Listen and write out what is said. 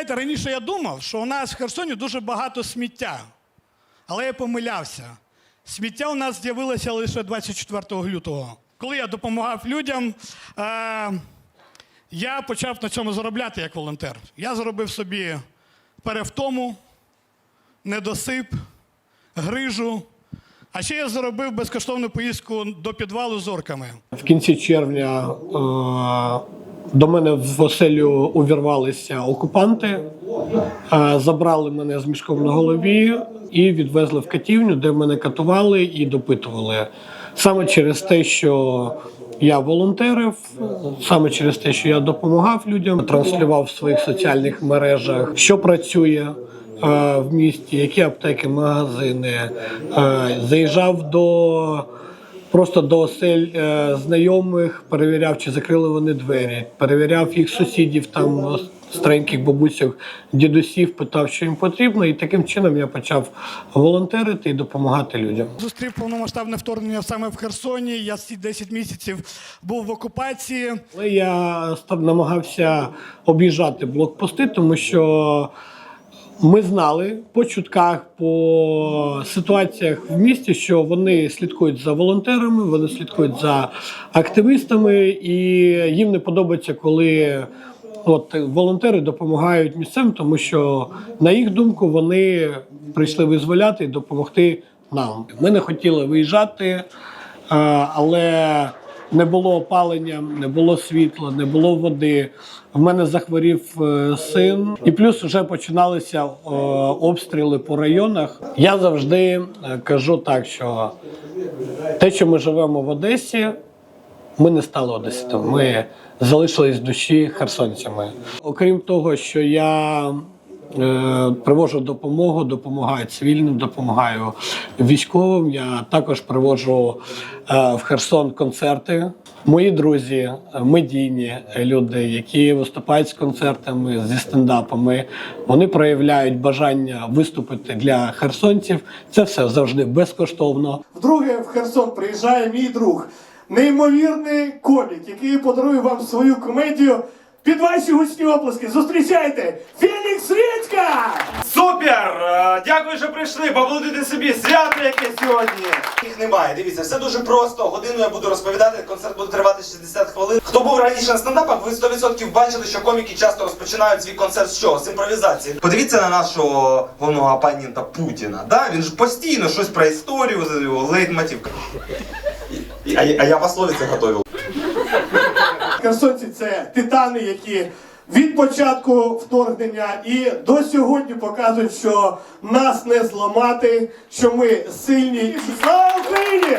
знаєте, раніше я думав, що у нас в Херсоні дуже багато сміття. Але я помилявся. Сміття у нас з'явилося лише 24 лютого. Коли я допомагав людям, е, я почав на цьому заробляти як волонтер. Я заробив собі перевтому, недосип, грижу. А ще я заробив безкоштовну поїздку до підвалу з орками. В кінці червня е, до мене в оселю увірвалися окупанти, забрали мене з мішком на голові і відвезли в катівню, де мене катували і допитували. Саме через те, що я волонтерив, саме через те, що я допомагав людям, транслював в своїх соціальних мережах, що працює. В місті, які аптеки, магазини, заїжджав до Просто до осель е, знайомих перевіряв, чи закрили вони двері, перевіряв їх сусідів, там стареньких бабусів, дідусів, питав, що їм потрібно, і таким чином я почав волонтерити і допомагати людям. Зустрів повномасштабне вторгнення саме в Херсоні. Я ці 10 місяців був в окупації. Але я став намагався об'їжджати блокпости, тому що ми знали по чутках, по ситуаціях в місті, що вони слідкують за волонтерами, вони слідкують за активістами, і їм не подобається, коли от волонтери допомагають місцевим, тому що на їх думку вони прийшли визволяти і допомогти нам. Ми не хотіли виїжджати, але не було опалення, не було світла, не було води. В мене захворів е, син, і плюс вже починалися е, обстріли по районах. Я завжди е, кажу так, що те, що ми живемо в Одесі, ми не стали одеситами. Ми залишились душі херсонцями. Окрім того, що я привожу допомогу, допомагаю цивільним, допомагаю військовим. Я також привожу е, в Херсон концерти. Мої друзі, е, медійні люди, які виступають з концертами, зі стендапами, вони проявляють бажання виступити для херсонців. Це все завжди безкоштовно. Вдруге в Херсон приїжджає мій друг, неймовірний комік, який подарує вам свою комедію. Під ваші гучні оплески зустрічайте Фелікс Редька! Супер! Е, Дякую, що прийшли. Поблудити собі свято яке сьогодні. Їх немає. Дивіться, все дуже просто. Годину я буду розповідати. Концерт буде тривати 60 хвилин. Хто був раніше на стендапах, ви 100% бачили, що коміки часто розпочинають свій концерт з чого? З імпровізації. Подивіться на нашого головного опонента Путіна. Да? Він ж постійно щось про історію, за його лейтмотив. А, я- а я пословиці готовив. Херсонці це титани, які від початку вторгнення і до сьогодні показують, що нас не зламати, що ми сильні. Слава Україні!